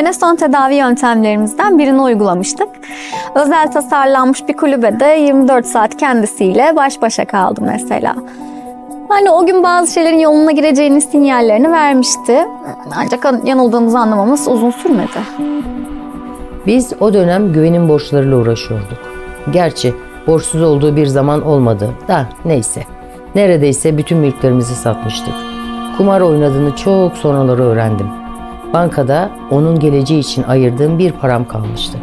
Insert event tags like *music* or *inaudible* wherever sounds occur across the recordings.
Güvene son tedavi yöntemlerimizden birini uygulamıştık. Özel tasarlanmış bir kulübede 24 saat kendisiyle baş başa kaldı mesela. Hani o gün bazı şeylerin yoluna gireceğinin sinyallerini vermişti. Ancak yanıldığımızı anlamamız uzun sürmedi. Biz o dönem güvenin borçlarıyla uğraşıyorduk. Gerçi borçsuz olduğu bir zaman olmadı da neyse. Neredeyse bütün mülklerimizi satmıştık. Kumar oynadığını çok sonraları öğrendim. Bankada onun geleceği için ayırdığım bir param kalmıştı.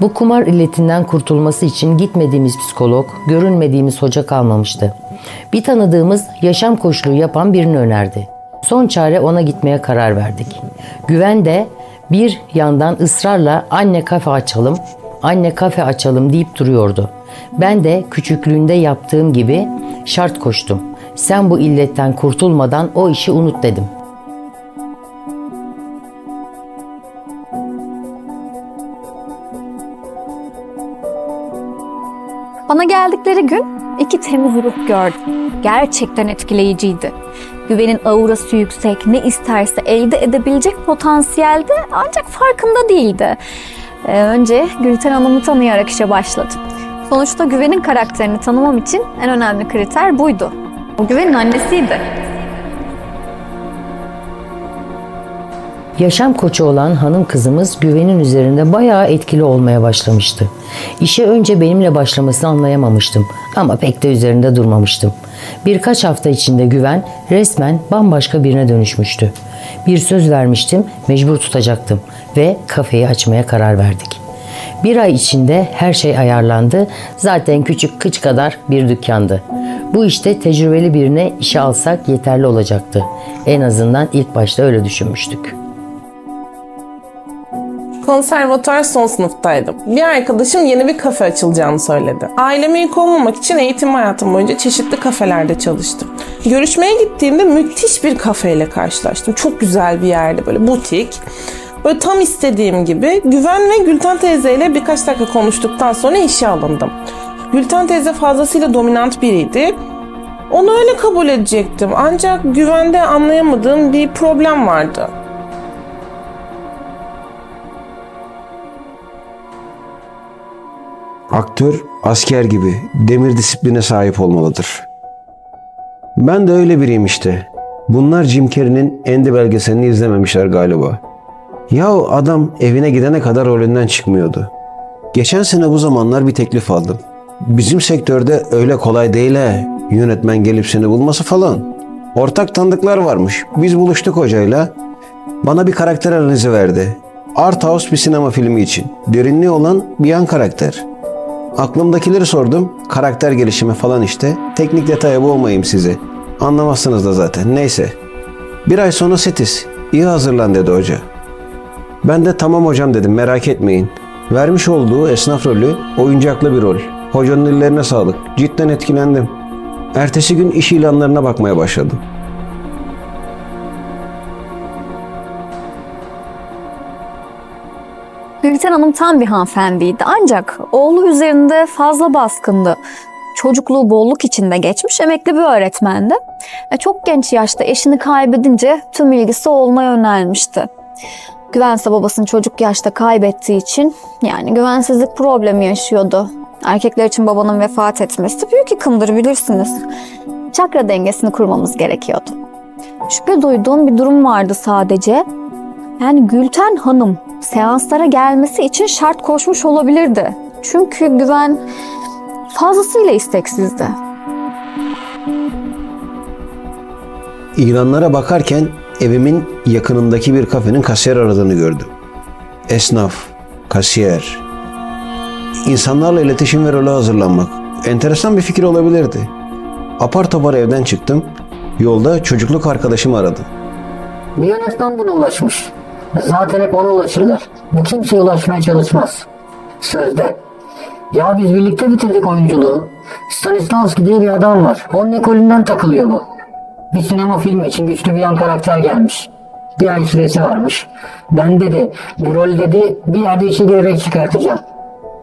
Bu kumar illetinden kurtulması için gitmediğimiz psikolog, görünmediğimiz hoca kalmamıştı. Bir tanıdığımız yaşam koçluğu yapan birini önerdi. Son çare ona gitmeye karar verdik. Güven de bir yandan ısrarla anne kafe açalım, anne kafe açalım deyip duruyordu. Ben de küçüklüğünde yaptığım gibi şart koştum. Sen bu illetten kurtulmadan o işi unut dedim. Bana geldikleri gün iki temiz ruh gördüm. Gerçekten etkileyiciydi. Güvenin aurası yüksek, ne isterse elde edebilecek potansiyelde ancak farkında değildi. Ee, önce Gülten Hanım'ı tanıyarak işe başladım. Sonuçta güvenin karakterini tanımam için en önemli kriter buydu. O güvenin annesiydi. Yaşam koçu olan hanım kızımız güvenin üzerinde bayağı etkili olmaya başlamıştı. İşe önce benimle başlamasını anlayamamıştım ama pek de üzerinde durmamıştım. Birkaç hafta içinde güven resmen bambaşka birine dönüşmüştü. Bir söz vermiştim, mecbur tutacaktım ve kafeyi açmaya karar verdik. Bir ay içinde her şey ayarlandı. Zaten küçük kıç kadar bir dükkandı. Bu işte tecrübeli birine işe alsak yeterli olacaktı. En azından ilk başta öyle düşünmüştük. Konservatuar son sınıftaydım. Bir arkadaşım yeni bir kafe açılacağını söyledi. Aileme yük olmamak için eğitim hayatım boyunca çeşitli kafelerde çalıştım. Görüşmeye gittiğimde müthiş bir kafeyle karşılaştım. Çok güzel bir yerde böyle butik. Böyle tam istediğim gibi Güven ve Gülten teyzeyle birkaç dakika konuştuktan sonra işe alındım. Gülten teyze fazlasıyla dominant biriydi. Onu öyle kabul edecektim. Ancak Güven'de anlayamadığım bir problem vardı. Aktör asker gibi demir disipline sahip olmalıdır. Ben de öyle biriyim işte. Bunlar Jim Carrey'nin Andy belgeselini izlememişler galiba. Yahu adam evine gidene kadar rolünden çıkmıyordu. Geçen sene bu zamanlar bir teklif aldım. Bizim sektörde öyle kolay değil he. Yönetmen gelip seni bulması falan. Ortak tanıdıklar varmış. Biz buluştuk hocayla. Bana bir karakter analizi verdi. Art House bir sinema filmi için. Derinliği olan bir yan karakter. Aklımdakileri sordum. Karakter gelişimi falan işte. Teknik detaya boğmayayım sizi. Anlamazsınız da zaten. Neyse. Bir ay sonra setiz. İyi hazırlan dedi hoca. Ben de tamam hocam dedim merak etmeyin. Vermiş olduğu esnaf rolü oyuncaklı bir rol. Hocanın ellerine sağlık. Cidden etkilendim. Ertesi gün iş ilanlarına bakmaya başladım. Gülten Hanım tam bir hanımefendiydi ancak oğlu üzerinde fazla baskındı. Çocukluğu bolluk içinde geçmiş emekli bir öğretmendi. Ve çok genç yaşta eşini kaybedince tüm ilgisi oğluna yönelmişti. Güvense babasını çocuk yaşta kaybettiği için yani güvensizlik problemi yaşıyordu. Erkekler için babanın vefat etmesi büyük yıkımdır bilirsiniz. Çakra dengesini kurmamız gerekiyordu. Şüphe duyduğum bir durum vardı sadece. Yani Gülten Hanım seanslara gelmesi için şart koşmuş olabilirdi. Çünkü güven fazlasıyla isteksizdi. İlanlara bakarken evimin yakınındaki bir kafenin kasiyer aradığını gördüm. Esnaf, kasiyer. İnsanlarla iletişim ve role hazırlanmak. Enteresan bir fikir olabilirdi. Apar topar evden çıktım. Yolda çocukluk arkadaşımı aradım. Bir yönetmen buna ulaşmış. Zaten hep ona ulaşırlar. Bu kimseye ulaşmaya çalışmaz. Sözde. Ya biz birlikte bitirdik oyunculuğu. Stanislavski diye bir adam var. Onun ekolünden takılıyor bu. Bir sinema filmi için güçlü bir yan karakter gelmiş. Bir ay süresi varmış. Ben dedi, bu rol dedi bir yerde işi girerek çıkartacağım.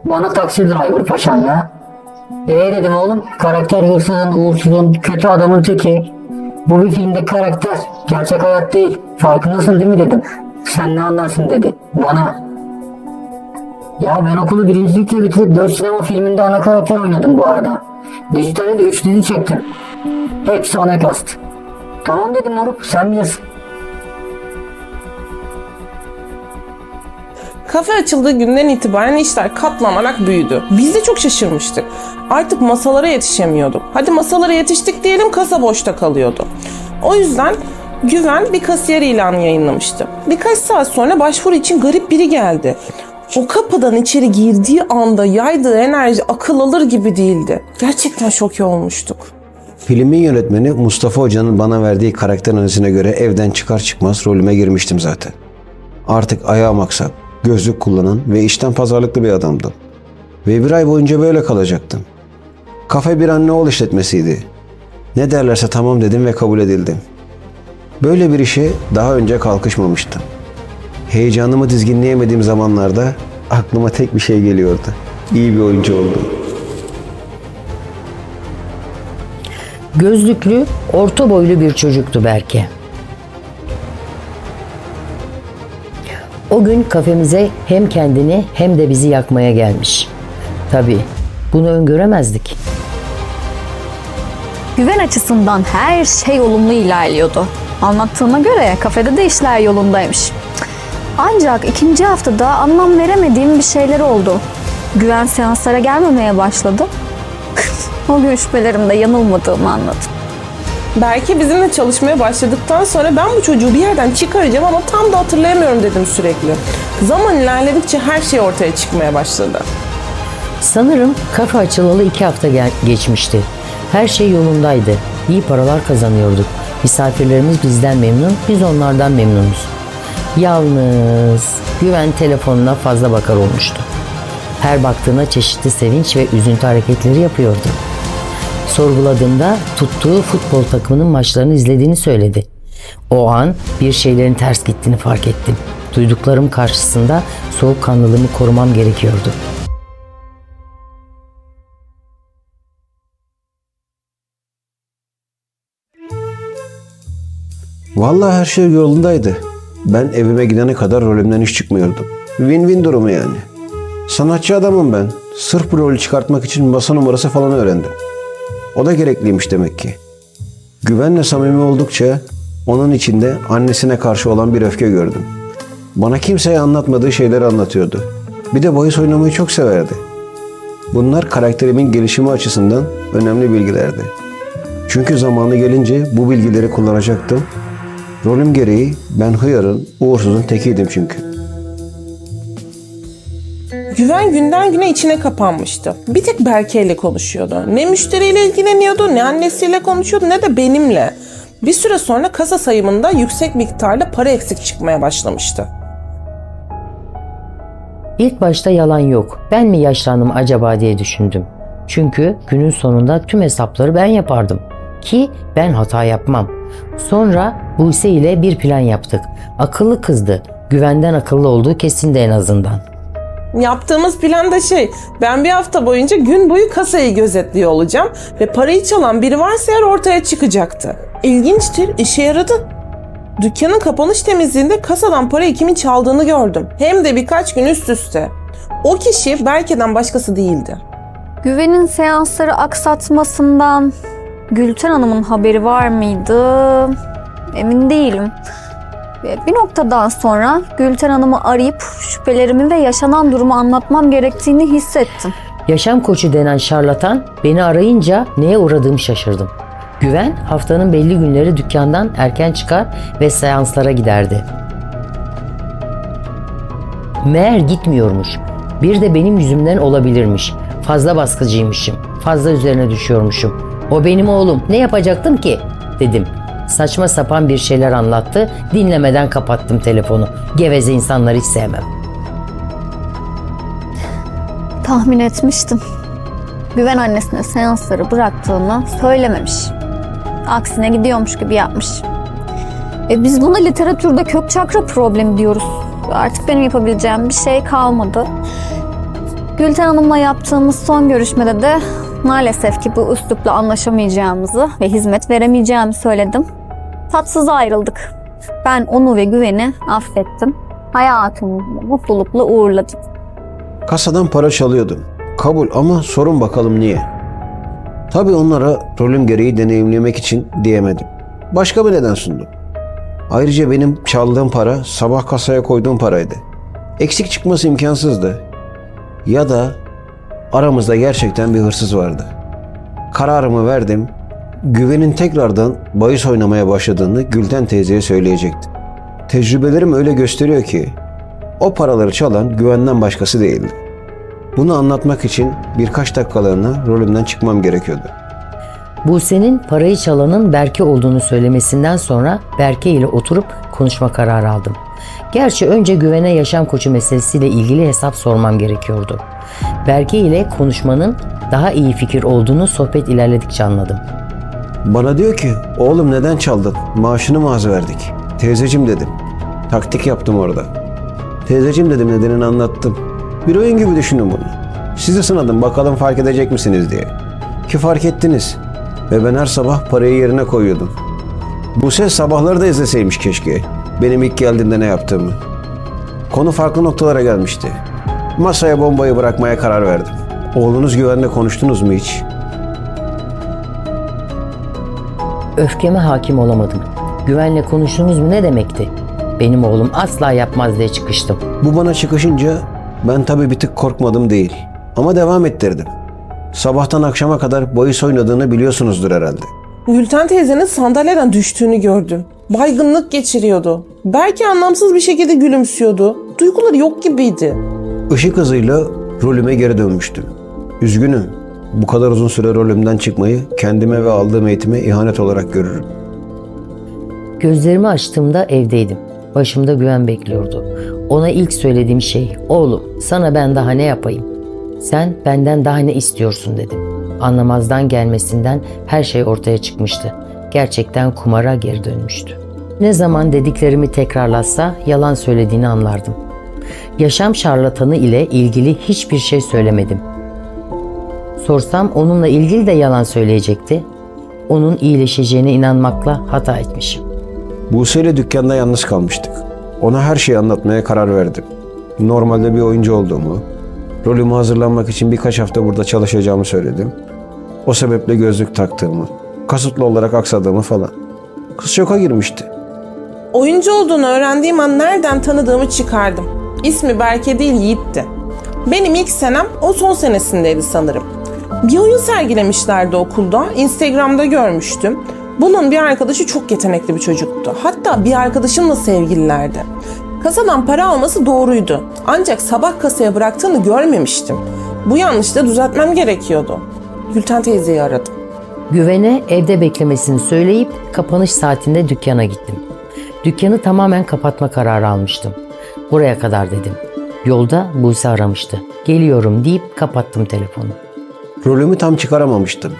Bana taksi driver paşam ya. Ee dedim oğlum karakter hırsızın, uğursuzun, kötü adamın teki. Bu bir filmde karakter. Gerçek hayat değil. Farkındasın değil mi dedim. Sen ne anlarsın dedi. Bana. Ya ben okulu birincilikle bitirip 4 sinema filminde ana karakter oynadım bu arada. Dijitalde de 3 dizi çektim. Hepsi ana kast. Tamam dedim moruk sen bilirsin. Kafe açıldığı günden itibaren işler katlanarak büyüdü. Biz de çok şaşırmıştık. Artık masalara yetişemiyorduk. Hadi masalara yetiştik diyelim kasa boşta kalıyordu. O yüzden Güven bir kasiyer ilanı yayınlamıştı. Birkaç saat sonra başvuru için garip biri geldi. O kapıdan içeri girdiği anda yaydığı enerji akıl alır gibi değildi. Gerçekten şoke olmuştuk. Filmin yönetmeni Mustafa Hoca'nın bana verdiği karakter analizine göre evden çıkar çıkmaz rolüme girmiştim zaten. Artık ayağım aksak, gözlük kullanan ve işten pazarlıklı bir adamdım. Ve bir ay boyunca böyle kalacaktım. Kafe bir anne oğul işletmesiydi. Ne derlerse tamam dedim ve kabul edildim. Böyle bir işe daha önce kalkışmamıştım. Heyecanımı dizginleyemediğim zamanlarda aklıma tek bir şey geliyordu. İyi bir oyuncu oldum. Gözlüklü, orta boylu bir çocuktu Berke. O gün kafemize hem kendini hem de bizi yakmaya gelmiş. Tabii bunu öngöremezdik. Güven açısından her şey olumlu ilerliyordu. Anlattığına göre kafede de işler yolundaymış. Ancak ikinci haftada anlam veremediğim bir şeyler oldu. Güven seanslara gelmemeye başladı. O gün şüphelerimde yanılmadığımı anladım. Belki bizimle çalışmaya başladıktan sonra ben bu çocuğu bir yerden çıkaracağım ama tam da hatırlayamıyorum dedim sürekli. Zaman ilerledikçe her şey ortaya çıkmaya başladı. Sanırım kafe açılalı iki hafta geçmişti. Her şey yolundaydı. İyi paralar kazanıyorduk. Misafirlerimiz bizden memnun, biz onlardan memnunuz. Yalnız güven telefonuna fazla bakar olmuştu. Her baktığına çeşitli sevinç ve üzüntü hareketleri yapıyordu. Sorguladığımda tuttuğu futbol takımının maçlarını izlediğini söyledi. O an bir şeylerin ters gittiğini fark ettim. Duyduklarım karşısında soğukkanlılığımı korumam gerekiyordu. Vallahi her şey yolundaydı. Ben evime gidene kadar rolümden hiç çıkmıyordum. Win-win durumu yani. Sanatçı adamım ben. Sırf bu rolü çıkartmak için masa numarası falan öğrendim. O da gerekliymiş demek ki. Güvenle samimi oldukça onun içinde annesine karşı olan bir öfke gördüm. Bana kimseye anlatmadığı şeyleri anlatıyordu. Bir de bahis oynamayı çok severdi. Bunlar karakterimin gelişimi açısından önemli bilgilerdi. Çünkü zamanı gelince bu bilgileri kullanacaktım Rolüm gereği ben hıyarın, uğursuzun tekiydim çünkü. Güven günden güne içine kapanmıştı. Bir tek Berke ile konuşuyordu. Ne müşteriyle ilgileniyordu, ne annesiyle konuşuyordu, ne de benimle. Bir süre sonra kasa sayımında yüksek miktarda para eksik çıkmaya başlamıştı. İlk başta yalan yok. Ben mi yaşlandım acaba diye düşündüm. Çünkü günün sonunda tüm hesapları ben yapardım. Ki ben hata yapmam. Sonra Buse ile bir plan yaptık. Akıllı kızdı. Güvenden akıllı olduğu kesindi en azından. Yaptığımız plan da şey, ben bir hafta boyunca gün boyu kasayı gözetliyor olacağım ve parayı çalan biri varsa eğer ortaya çıkacaktı. İlginçtir, işe yaradı. Dükkanın kapanış temizliğinde kasadan parayı kimin çaldığını gördüm. Hem de birkaç gün üst üste. O kişi Berke'den başkası değildi. Güven'in seansları aksatmasından Gülten Hanım'ın haberi var mıydı? Emin değilim. Bir noktadan sonra Gülten Hanım'ı arayıp şüphelerimi ve yaşanan durumu anlatmam gerektiğini hissettim. Yaşam koçu denen şarlatan beni arayınca neye uğradığımı şaşırdım. Güven haftanın belli günleri dükkandan erken çıkar ve seanslara giderdi. Meğer gitmiyormuş. Bir de benim yüzümden olabilirmiş. Fazla baskıcıymışım. Fazla üzerine düşüyormuşum. O benim oğlum. Ne yapacaktım ki? Dedim. Saçma sapan bir şeyler anlattı. Dinlemeden kapattım telefonu. Geveze insanları hiç sevmem. Tahmin etmiştim. Güven annesine seansları bıraktığını söylememiş. Aksine gidiyormuş gibi yapmış. E biz buna literatürde kök çakra problemi diyoruz. Artık benim yapabileceğim bir şey kalmadı. Gülten Hanım'la yaptığımız son görüşmede de Maalesef ki bu üslupla anlaşamayacağımızı ve hizmet veremeyeceğimi söyledim. Tatsız ayrıldık. Ben onu ve güveni affettim. Hayatımı mutlulukla uğurladım. Kasadan para çalıyordum. Kabul ama sorun bakalım niye? Tabii onlara rolüm gereği deneyimlemek için diyemedim. Başka bir neden sundum. Ayrıca benim çaldığım para sabah kasaya koyduğum paraydı. Eksik çıkması imkansızdı. Ya da aramızda gerçekten bir hırsız vardı. Kararımı verdim. Güvenin tekrardan bahis oynamaya başladığını Gülten teyzeye söyleyecektim. Tecrübelerim öyle gösteriyor ki o paraları çalan güvenden başkası değildi. Bunu anlatmak için birkaç dakikalığına rolümden çıkmam gerekiyordu. Buse'nin parayı çalanın Berke olduğunu söylemesinden sonra Berke ile oturup konuşma kararı aldım. Gerçi önce güvene yaşam koçu meselesiyle ilgili hesap sormam gerekiyordu. Berke ile konuşmanın daha iyi fikir olduğunu sohbet ilerledikçe anladım. Bana diyor ki oğlum neden çaldın? Maaşını mı az verdik? Teyzecim dedim. Taktik yaptım orada. Teyzecim dedim nedenini anlattım. Bir oyun gibi düşünün bunu. Sizi sınadım bakalım fark edecek misiniz diye. Ki fark ettiniz. Ve ben her sabah parayı yerine koyuyordum. Bu ses sabahları da izleseymiş keşke. Benim ilk geldiğimde ne yaptığımı. Konu farklı noktalara gelmişti. Masaya bombayı bırakmaya karar verdim. Oğlunuz güvenle konuştunuz mu hiç? Öfkeme hakim olamadım. Güvenle konuştunuz mu ne demekti? Benim oğlum asla yapmaz diye çıkıştım. Bu bana çıkışınca ben tabii bir tık korkmadım değil. Ama devam ettirdim. Sabahtan akşama kadar bahis oynadığını biliyorsunuzdur herhalde. Gülten teyzenin sandalyeden düştüğünü gördüm. Baygınlık geçiriyordu. Belki anlamsız bir şekilde gülümsüyordu. Duyguları yok gibiydi. Işık hızıyla rolüme geri dönmüştüm. Üzgünüm. Bu kadar uzun süre rolümden çıkmayı kendime ve aldığım eğitime ihanet olarak görürüm. Gözlerimi açtığımda evdeydim. Başımda güven bekliyordu. Ona ilk söylediğim şey, oğlum sana ben daha ne yapayım? Sen benden daha ne istiyorsun dedim. Anlamazdan gelmesinden her şey ortaya çıkmıştı. Gerçekten kumara geri dönmüştü. Ne zaman dediklerimi tekrarlatsa yalan söylediğini anlardım. Yaşam şarlatanı ile ilgili hiçbir şey söylemedim. Sorsam onunla ilgili de yalan söyleyecekti. Onun iyileşeceğine inanmakla hata etmişim. Buse ile dükkanda yalnız kalmıştık. Ona her şeyi anlatmaya karar verdim. Normalde bir oyuncu olduğumu, rolümü hazırlanmak için birkaç hafta burada çalışacağımı söyledim. O sebeple gözlük taktığımı, kasıtlı olarak aksadığımı falan. Kız şoka girmişti. Oyuncu olduğunu öğrendiğim an nereden tanıdığımı çıkardım. İsmi Berke değil Yiğit'ti. Benim ilk senem o son senesindeydi sanırım. Bir oyun sergilemişlerdi okulda. Instagram'da görmüştüm. Bunun bir arkadaşı çok yetenekli bir çocuktu. Hatta bir arkadaşımla sevgililerdi. Kasadan para alması doğruydu. Ancak sabah kasaya bıraktığını görmemiştim. Bu yanlışta düzeltmem gerekiyordu. Gülten teyzeyi aradım. Güvene evde beklemesini söyleyip kapanış saatinde dükkana gittim. Dükkanı tamamen kapatma kararı almıştım. Buraya kadar dedim. Yolda Buse aramıştı. Geliyorum deyip kapattım telefonu. Rolümü tam çıkaramamıştım.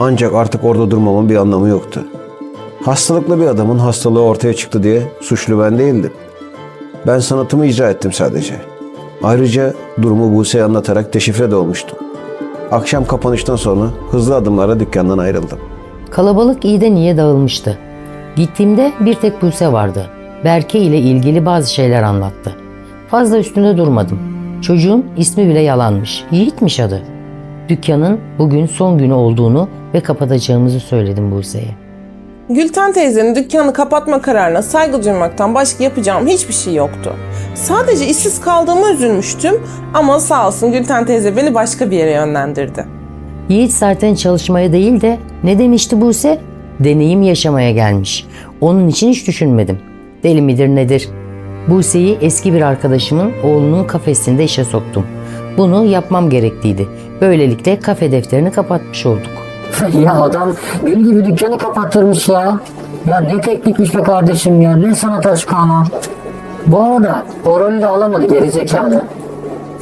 Ancak artık orada durmamın bir anlamı yoktu. Hastalıklı bir adamın hastalığı ortaya çıktı diye suçlu ben değildim. Ben sanatımı icra ettim sadece. Ayrıca durumu Buse'ye anlatarak deşifre de olmuştum. Akşam kapanıştan sonra hızlı adımlarla dükkandan ayrıldım. Kalabalık iyiden iyiye dağılmıştı. Gittiğimde bir tek Buse vardı. Berke ile ilgili bazı şeyler anlattı. Fazla üstünde durmadım. Çocuğun ismi bile yalanmış. Yiğitmiş adı. Dükkanın bugün son günü olduğunu ve kapatacağımızı söyledim Buse'ye. Gülten teyzenin dükkanı kapatma kararına saygı duymaktan başka yapacağım hiçbir şey yoktu. Sadece işsiz kaldığımı üzülmüştüm ama sağ olsun Gülten teyze beni başka bir yere yönlendirdi. Yiğit zaten çalışmaya değil de ne demişti Buse? Deneyim yaşamaya gelmiş. Onun için hiç düşünmedim. Deli midir nedir? Buse'yi eski bir arkadaşımın oğlunun kafesinde işe soktum. Bunu yapmam gerekliydi. Böylelikle kafe defterini kapatmış olduk. *laughs* ya adam gül gibi dükkanı kapattırmış ya. Ya ne teknikmiş be kardeşim ya. Ne sanat aşkı ama. Bu arada o rolü de alamadı gerizekalı.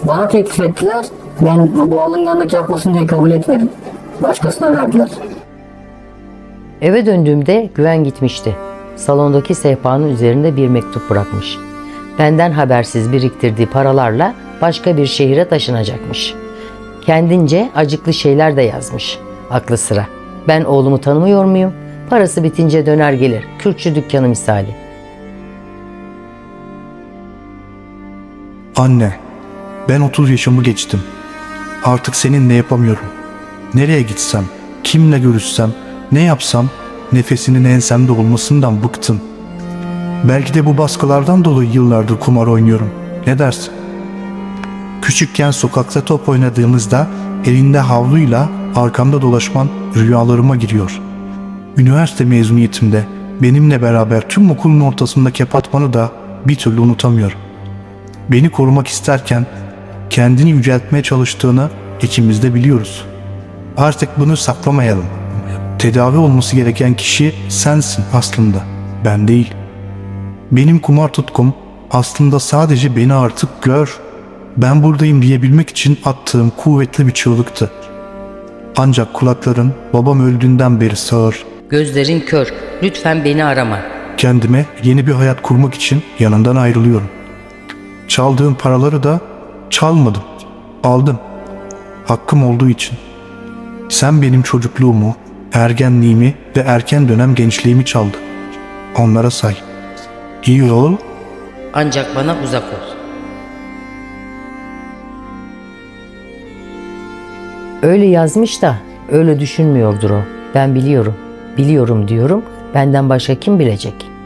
Bana teklif ettiler. Ben bu alınganlık yapmasın diye kabul etmedim. Başkasına verdiler. Eve döndüğümde güven gitmişti. Salondaki sehpanın üzerinde bir mektup bırakmış. Benden habersiz biriktirdiği paralarla başka bir şehire taşınacakmış. Kendince acıklı şeyler de yazmış. Aklı sıra. Ben oğlumu tanımıyor muyum? Parası bitince döner gelir. Kürkçü dükkanı misali. Anne, ben 30 yaşımı geçtim. Artık seninle yapamıyorum. Nereye gitsem, kimle görüşsem, ne yapsam nefesinin ensemde olmasından bıktım. Belki de bu baskılardan dolayı yıllardır kumar oynuyorum. Ne dersin? Küçükken sokakta top oynadığımızda elinde havluyla arkamda dolaşman rüyalarıma giriyor. Üniversite mezuniyetimde benimle beraber tüm okulun ortasında kepatmanı da bir türlü unutamıyorum. Beni korumak isterken kendini yüceltmeye çalıştığını ikimiz de biliyoruz. Artık bunu saklamayalım. Tedavi olması gereken kişi sensin aslında, ben değil. Benim kumar tutkum aslında sadece beni artık gör, ben buradayım diyebilmek için attığım kuvvetli bir çığlıktı. Ancak kulakların babam öldüğünden beri sağır. Gözlerin kör. Lütfen beni arama. Kendime yeni bir hayat kurmak için yanından ayrılıyorum. Çaldığım paraları da çalmadım. Aldım. Hakkım olduğu için. Sen benim çocukluğumu, ergenliğimi ve erken dönem gençliğimi çaldın. Onlara say. İyi ol, Ancak bana uzak ol. Öyle yazmış da öyle düşünmüyordur o. Ben biliyorum. Biliyorum diyorum. Benden başka kim bilecek?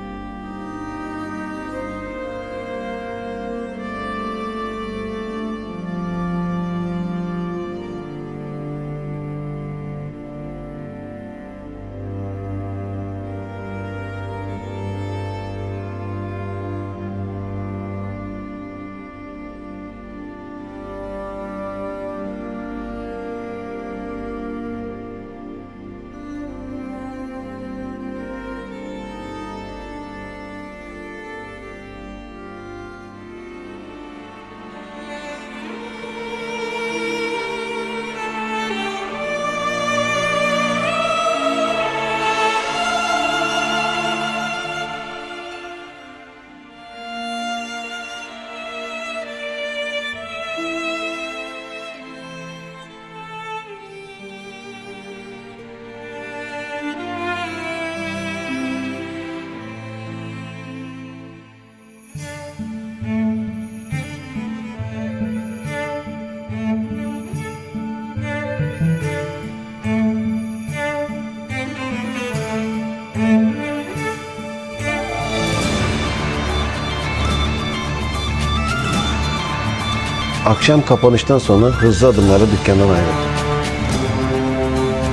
Akşam kapanıştan sonra hızlı adımlarla dükkandan ayrıldım.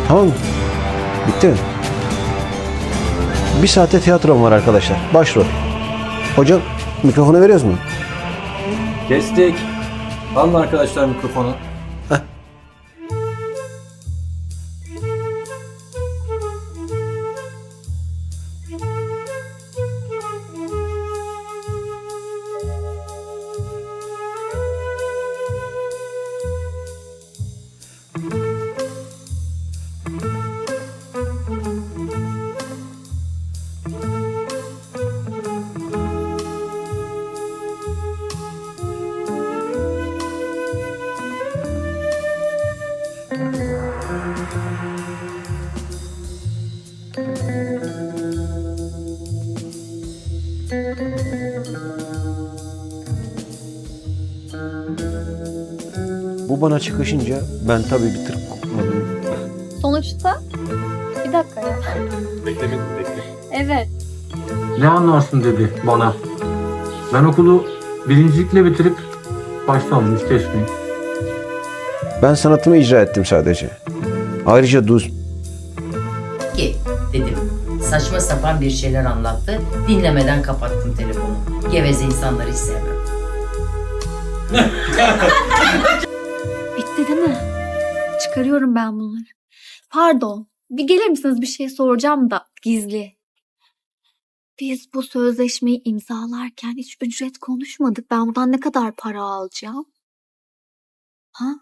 Tamam mı? Bitti mi? Bir saate tiyatrom var arkadaşlar. Başrol. Hocam mikrofonu veriyoruz mu? Kestik. Alın arkadaşlar mikrofonu. Bana çıkışınca ben tabii bir tır kopmadım. Sonuçta bir dakika ya. Evet. Ne anlarsın dedi bana. Ben okulu birincilikle bitirip baştan müstesniyim. Ben sanatımı icra ettim sadece. Ayrıca duz... Ki dedim. Saçma sapan bir şeyler anlattı. Dinlemeden kapattım telefonu. Geveze insanları hiç sevmem. *laughs* Bitti değil mi? Çıkarıyorum ben bunları. Pardon. Bir gelir misiniz bir şey soracağım da gizli. Biz bu sözleşmeyi imzalarken hiç ücret konuşmadık. Ben buradan ne kadar para alacağım? Ha?